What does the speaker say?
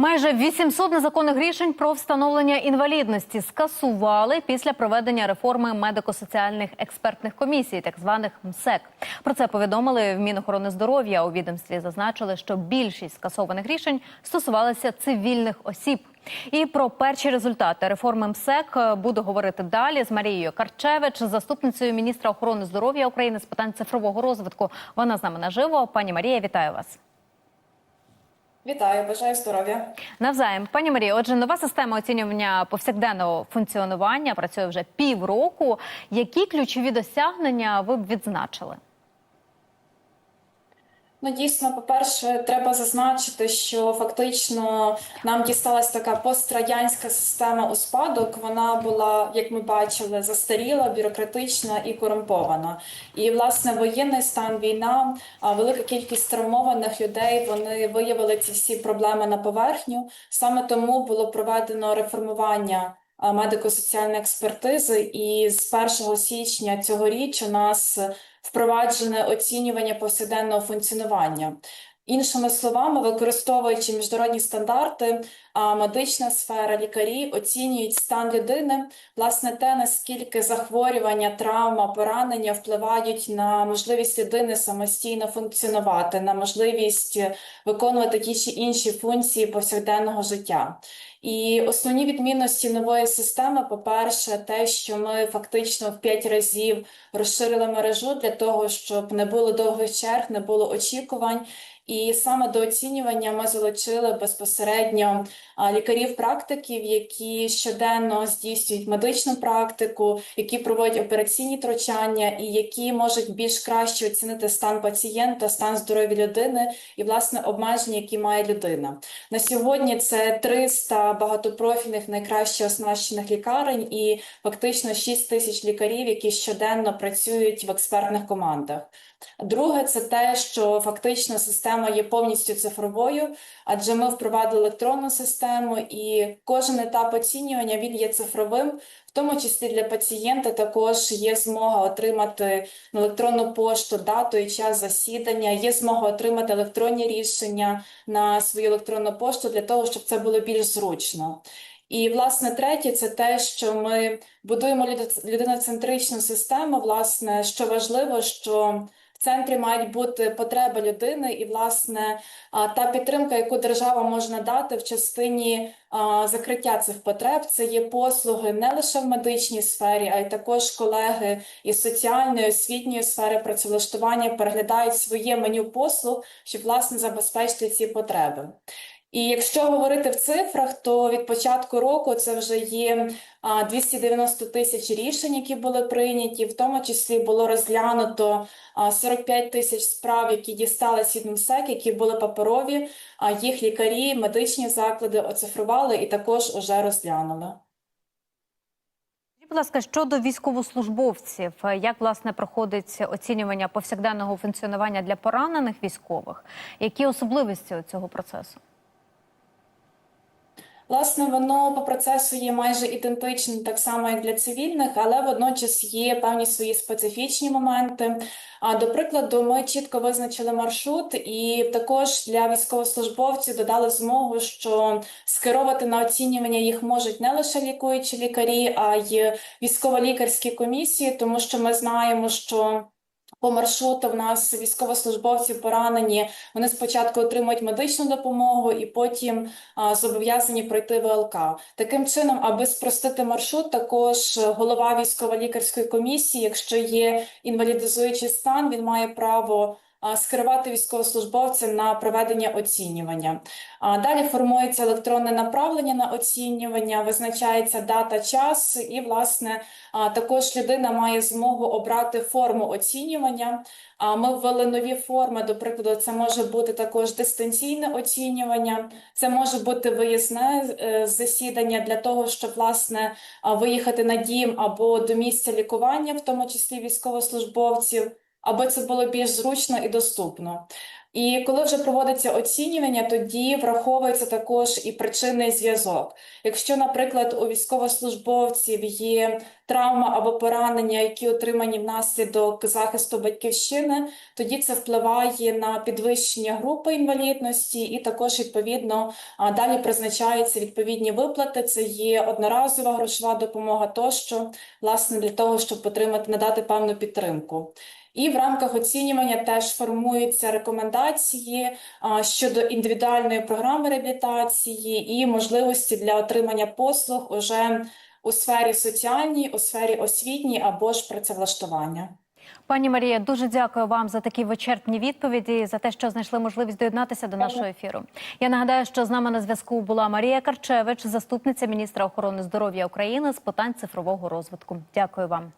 Майже 800 незаконних рішень про встановлення інвалідності скасували після проведення реформи медико-соціальних експертних комісій, так званих МСЕК. Про це повідомили в Мінохорони здоров'я. У відомстві зазначили, що більшість скасованих рішень стосувалися цивільних осіб. І про перші результати реформи МСЕК буду говорити далі з Марією Карчевич, заступницею міністра охорони здоров'я України з питань цифрового розвитку. Вона з нами наживо. Пані Марія, вітаю вас. Вітаю, бажаю здоров'я. Навзаєм, пані Марія. Отже, нова система оцінювання повсякденного функціонування працює вже півроку. Які ключові досягнення ви б відзначили? Ну, дійсно, по-перше, треба зазначити, що фактично нам дісталась така пострадянська система у спадок. Вона була, як ми бачили, застаріла, бюрократична і корумпована. І власне воєнний стан, війна, велика кількість травмованих людей. Вони виявили ці всі проблеми на поверхню. Саме тому було проведено реформування. Медико-соціальної експертизи, і з 1 січня цьогоріч у нас впроваджене оцінювання повсякденного функціонування. Іншими словами, використовуючи міжнародні стандарти, медична сфера, лікарі оцінюють стан людини, власне, те, наскільки захворювання, травма, поранення впливають на можливість людини самостійно функціонувати, на можливість виконувати ті чи інші функції повсякденного життя. І основні відмінності нової системи, по-перше, те, що ми фактично в 5 разів розширили мережу для того, щоб не було довгих черг, не було очікувань. І саме до оцінювання ми залучили безпосередньо лікарів-практиків, які щоденно здійснюють медичну практику, які проводять операційні втручання і які можуть більш краще оцінити стан пацієнта, стан здоров'я людини і власне обмеження, які має людина. На сьогодні це 300 багатопрофільних найкраще оснащених лікарень і фактично 6 тисяч лікарів, які щоденно працюють в експертних командах. Друге, це те, що фактично система є повністю цифровою, адже ми впровадили електронну систему, і кожен етап оцінювання він є цифровим, тому числі для пацієнта також є змога отримати на електронну пошту дату і час засідання, є змога отримати електронні рішення на свою електронну пошту для того, щоб це було більш зручно. І, власне, третє, це те, що ми будуємо людиноцентричну систему. Власне, що важливо, що центрі мають бути потреби людини, і власне та підтримка, яку держава може надати в частині закриття цих потреб, це є послуги не лише в медичній сфері, а й також колеги із соціальної освітньої сфери працевлаштування переглядають своє меню послуг, щоб власне забезпечити ці потреби. І якщо говорити в цифрах, то від початку року це вже є 290 тисяч рішень, які були прийняті, в тому числі було розглянуто 45 тисяч справ, які дісталися від МСЕК, які були паперові, а їх лікарі, медичні заклади оцифрували і також уже розглянули. Будь ласка, щодо військовослужбовців, як власне проходить оцінювання повсякденного функціонування для поранених військових? Які особливості цього процесу? Власне, воно по процесу є майже ідентичним, так само як для цивільних, але водночас є певні свої специфічні моменти. А до прикладу, ми чітко визначили маршрут, і також для військовослужбовців додали змогу, що скеровувати на оцінювання їх можуть не лише лікуючі лікарі, а й військово-лікарські комісії, тому що ми знаємо, що по маршруту в нас військовослужбовці поранені. Вони спочатку отримують медичну допомогу і потім а, зобов'язані пройти ВЛК. Таким чином, аби спростити маршрут, також голова військово-лікарської комісії, якщо є інвалідизуючий стан, він має право скерувати військовослужбовцям на проведення оцінювання. Далі формується електронне направлення на оцінювання, визначається дата, час, і, власне, також людина має змогу обрати форму оцінювання. Ми ввели нові форми, до прикладу, це може бути також дистанційне оцінювання, це може бути виїзне е, засідання для того, щоб власне виїхати на дім або до місця лікування, в тому числі військовослужбовців аби це було більш зручно і доступно. І коли вже проводиться оцінювання, тоді враховується також і причинний зв'язок. Якщо, наприклад, у військовослужбовців є травма або поранення, які отримані внаслідок захисту батьківщини, тоді це впливає на підвищення групи інвалідності, і також відповідно далі призначаються відповідні виплати. Це є одноразова грошова допомога тощо, власне, для того, щоб отримати надати певну підтримку. І в рамках оцінювання теж формуються рекомендації щодо індивідуальної програми реабілітації і можливості для отримання послуг уже у сфері соціальній, у сфері освітній або ж працевлаштування. Пані Марія, дуже дякую вам за такі вичерпні відповіді, за те, що знайшли можливість доєднатися до нашого ефіру. Я нагадаю, що з нами на зв'язку була Марія Карчевич, заступниця міністра охорони здоров'я України з питань цифрового розвитку. Дякую вам.